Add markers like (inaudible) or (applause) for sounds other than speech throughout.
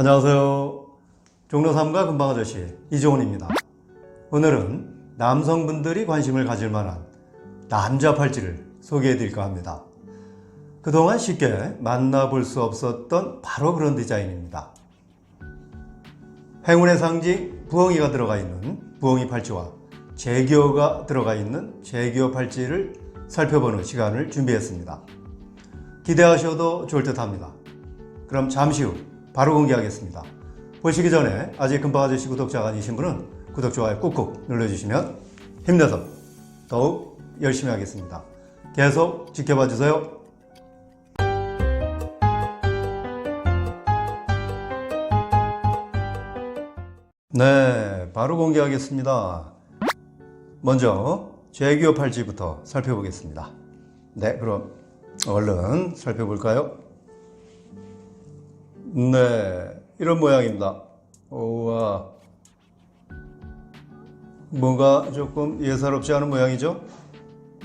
안녕하세요. 종로 3가 금방 아저씨 이종훈입니다. 오늘은 남성분들이 관심을 가질 만한 남자 팔찌를 소개해 드릴까 합니다. 그동안 쉽게 만나볼 수 없었던 바로 그런 디자인입니다. 행운의 상징 부엉이가 들어가 있는 부엉이 팔찌와 재기어가 들어가 있는 재기어 팔찌를 살펴보는 시간을 준비했습니다. 기대하셔도 좋을 듯 합니다. 그럼 잠시 후 바로 공개하겠습니다. 보시기 전에 아직 금방 아저씨 구독자가 아니신 분은 구독, 좋아요 꾹꾹 눌러주시면 힘내서 더욱 열심히 하겠습니다. 계속 지켜봐 주세요. 네, 바로 공개하겠습니다. 먼저 제기어 팔찌부터 살펴보겠습니다. 네, 그럼 얼른 살펴볼까요? 네, 이런 모양입니다. 우와. 뭔가 조금 예사롭지 않은 모양이죠?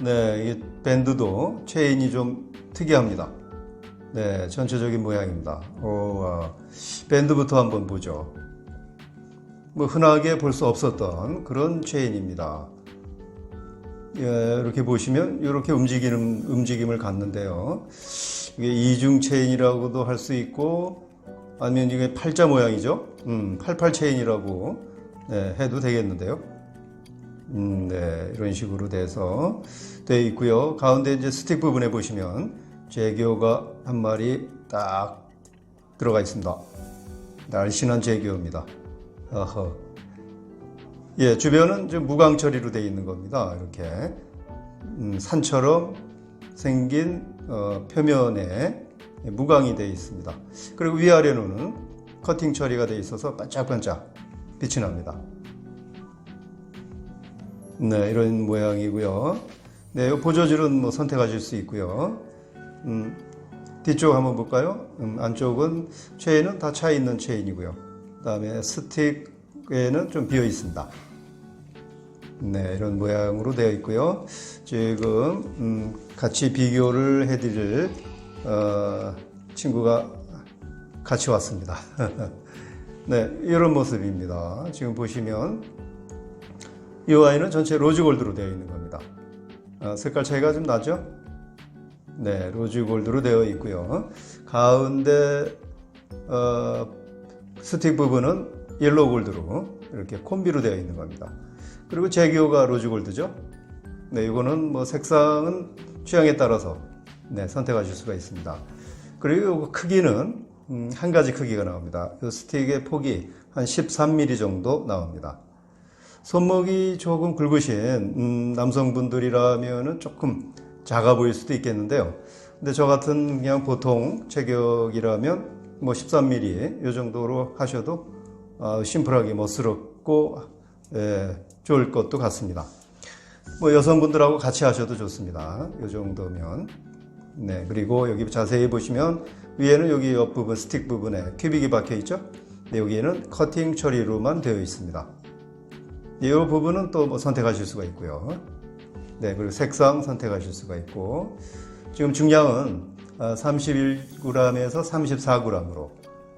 네, 이 밴드도 체인이 좀 특이합니다. 네, 전체적인 모양입니다. 우와. 밴드부터 한번 보죠. 뭐 흔하게 볼 수 없었던 그런 체인입니다. 예, 이렇게 보시면 이렇게 움직이는 움직임을 갖는데요. 이게 이중 체인이라고도 할 수 있고 아니면 이게 팔자 모양이죠. 음, 88 체인이라고 네, 해도 되겠는데요. 음, 네, 이런 식으로 돼서 되어 있고요. 가운데 이제 스틱 부분에 보시면 제교가 한 마리 딱 들어가 있습니다. 날씬한 제교입니다. 어허. 예, 주변은 좀 무광 처리로 되어 있는 겁니다. 이렇게 음, 산처럼 생긴 어, 표면에 무광이 되어 있습니다. 그리고 위아래로는 커팅 처리가 되어 있어서 반짝반짝 빛이 납니다. 네, 이런 모양이고요. 네, 이 보조줄은 뭐 선택하실 수 있고요. 음, 뒤쪽 한번 볼까요? 음, 안쪽은 체인은 다 차 있는 체인이고요. 그다음에 스틱에는 좀 비어 있습니다. 네, 이런 모양으로 되어 있고요. 지금 음, 같이 비교를 해드릴 어, 친구가 같이 왔습니다. (laughs) 네, 이런 모습입니다. 지금 보시면 이 아이는 전체 로즈골드로 되어 있는 겁니다. 어, 색깔 차이가 좀 나죠? 네, 로즈골드로 되어 있고요. 가운데 어, 스틱 부분은 옐로우 골드로 이렇게 콤비로 되어 있는 겁니다. 그리고 제기호가 로즈 골드죠. 네, 이거는 뭐 색상은 취향에 따라서 네, 선택하실 수가 있습니다. 그리고 이 크기는 음, 한 가지 크기가 나옵니다. 이 스틱의 폭이 한 13mm 정도 나옵니다. 손목이 조금 굵으신 음, 남성분들이라면 조금 작아 보일 수도 있겠는데요. 근데 저 같은 그냥 보통 체격이라면 뭐 13mm 이 정도로 하셔도 어, 심플하게 멋스럽고 예, 좋을 것도 같습니다. 뭐 여성분들하고 같이 하셔도 좋습니다. 이 정도면 네 그리고 여기 자세히 보시면 위에는 여기 옆부분 스틱 부분에 큐빅이 박혀 있죠. 네, 여기에는 커팅 처리로만 되어 있습니다. 이 부분은 또 뭐 선택하실 수가 있고요. 네 그리고 색상 선택하실 수가 있고 지금 중량은 31g에서 34g으로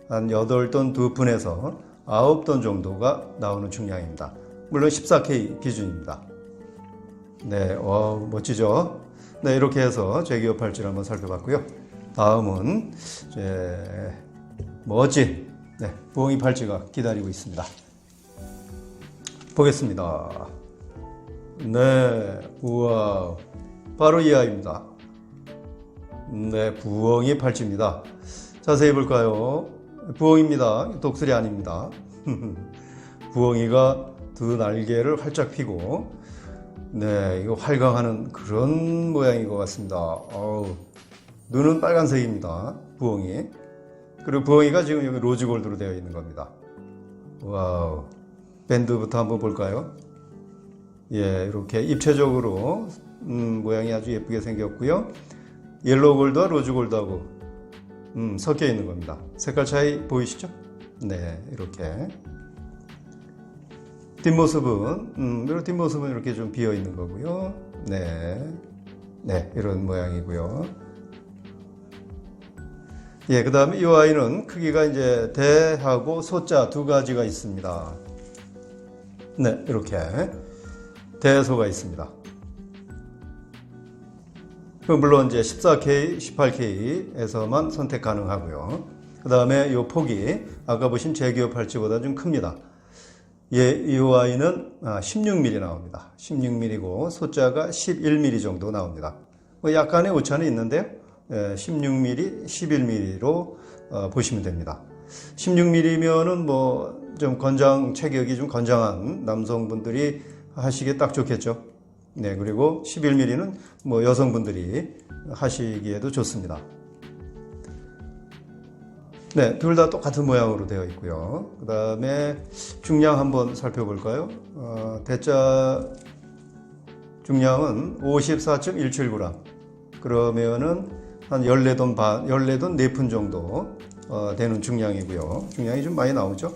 한 8돈 2푼에서 9돈 정도가 나오는 중량입니다. 물론 14K 기준입니다. 네, 와 멋지죠? 네, 이렇게 해서 제기어 팔찌를 한번 살펴봤고요. 다음은 이제 멋진 네, 부엉이 팔찌가 기다리고 있습니다. 보겠습니다. 네, 우와, 바로 이 아이입니다. 네, 부엉이 팔찌입니다. 자세히 볼까요? 부엉입니다. 독수리 아닙니다. (laughs) 부엉이가 두 날개를 활짝 피고, 네, 이거 활강하는 그런 모양인 것 같습니다. 어우, 눈은 빨간색입니다. 부엉이. 그리고 부엉이가 지금 여기 로즈 골드로 되어 있는 겁니다. 와우. 밴드부터 한번 볼까요? 예, 이렇게 입체적으로 음, 모양이 아주 예쁘게 생겼고요. 옐로우 골드와 로즈 골드하고 음, 섞여 있는 겁니다. 색깔 차이 보이시죠? 네, 이렇게 뒷모습은 음, 이런 뒷모습은 이렇게 좀 비어 있는 거고요. 네, 네 이런 모양이고요. 예, 그 다음에 이 아이는 크기가 이제 대하고 소자 두 가지가 있습니다. 네, 이렇게 대소가 있습니다. 그 물론 이제 14K, 18K에서만 선택 가능하고요. 그 다음에 이 폭이 아까 보신 제기업 팔찌보다 좀 큽니다. 예, 이 아이는 16mm 나옵니다. 16mm고 소자가 11mm 정도 나옵니다. 뭐 약간의 오차는 있는데요. 16mm, 11mm로 어, 보시면 됩니다. 16mm면은 뭐 좀 건장 체격이 좀 건장한 남성분들이 하시기에 딱 좋겠죠. 네, 그리고 11mm는 뭐 여성분들이 하시기에도 좋습니다. 네, 둘 다 똑같은 모양으로 되어 있고요. 그 다음에 중량 한번 살펴볼까요? 어, 대자 중량은 54.17g. 그러면은 한 14돈 반, 14돈 4푼 정도 어, 되는 중량이고요. 중량이 좀 많이 나오죠?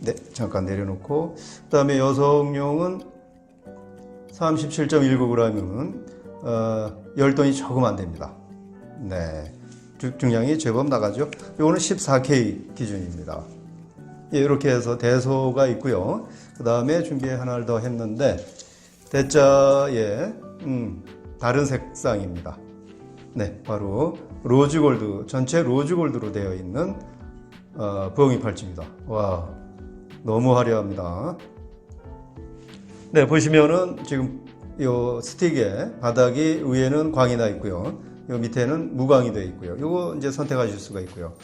네, 잠깐 내려놓고. 그 다음에 여성용은 37.19g이면 어, 10돈이 조금 안 됩니다. 네. 중- 중량이 제법 나가죠. 이거는 14K 기준입니다. 예, 이렇게 해서 대소가 있고요. 그 다음에 준비 하나를 더 했는데 대자에 음, 다른 색상입니다. 네, 바로 로즈골드 전체 로즈골드로 되어 있는 어, 부엉이 팔찌입니다. 와, 너무 화려합니다. 네, 보시면은 지금 요 스틱에 바닥이 위에는 광이 나 있고요. 요 밑에는 무광이 되어 있고요. 요거 이제 선택하실 수가 있고요.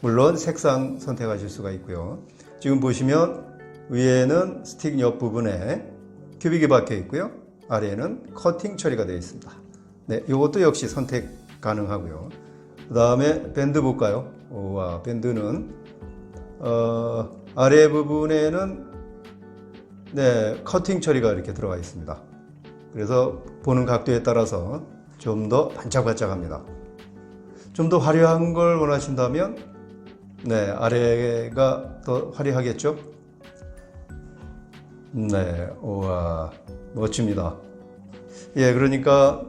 물론 색상 선택하실 수가 있고요. 지금 보시면 위에는 스틱 옆 부분에 큐빅이 박혀 있고요. 아래에는 커팅 처리가 되어 있습니다. 네, 요것도 역시 선택 가능하고요. 그 다음에 밴드 볼까요? 와, 밴드는 어, 아래 부분에는 네, 커팅 처리가 이렇게 들어가 있습니다. 그래서 보는 각도에 따라서 좀 더 반짝반짝합니다. 좀 더 화려한 걸 원하신다면 네, 아래가 더 화려하겠죠? 네, 우와, 멋집니다. 예, 그러니까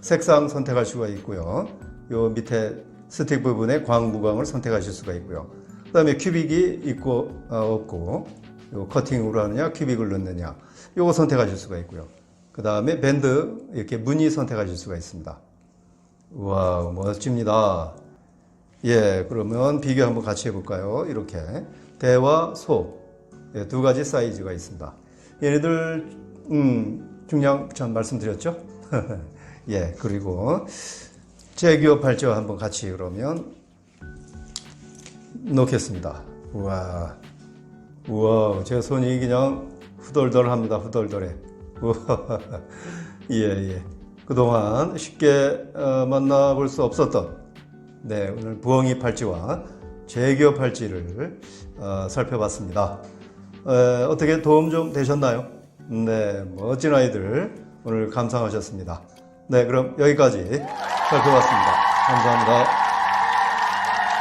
색상 선택할 수가 있고요. 요 밑에 스틱 부분에 광무광을 선택하실 수가 있고요. 그 다음에 큐빅이 있고 어, 없고 요 커팅으로 하느냐 큐빅을 넣느냐 요거 선택하실 수가 있고요. 그 다음에 밴드 이렇게 무늬 선택하실 수가 있습니다. 와 멋집니다. 예, 그러면 비교 한번 같이 해볼까요? 이렇게 대와 소 예, 두 가지 사이즈가 있습니다. 얘네들 음, 중량 전 말씀드렸죠? (laughs) 예, 그리고 제기업 팔찌와 한번 같이 그러면 놓겠습니다. 우와, 우와, 제 손이 그냥 후덜덜합니다. 후덜덜해. (laughs) 예, 예. 그동안 쉽게 어, 만나볼 수 없었던 네, 오늘 부엉이 팔찌와 제기업 팔찌를 어, 살펴봤습니다. 에, 어떻게 도움 좀 되셨나요? 네, 멋진 아이들 오늘 감상하셨습니다. 네, 그럼 여기까지 살펴봤습니다. 감사합니다.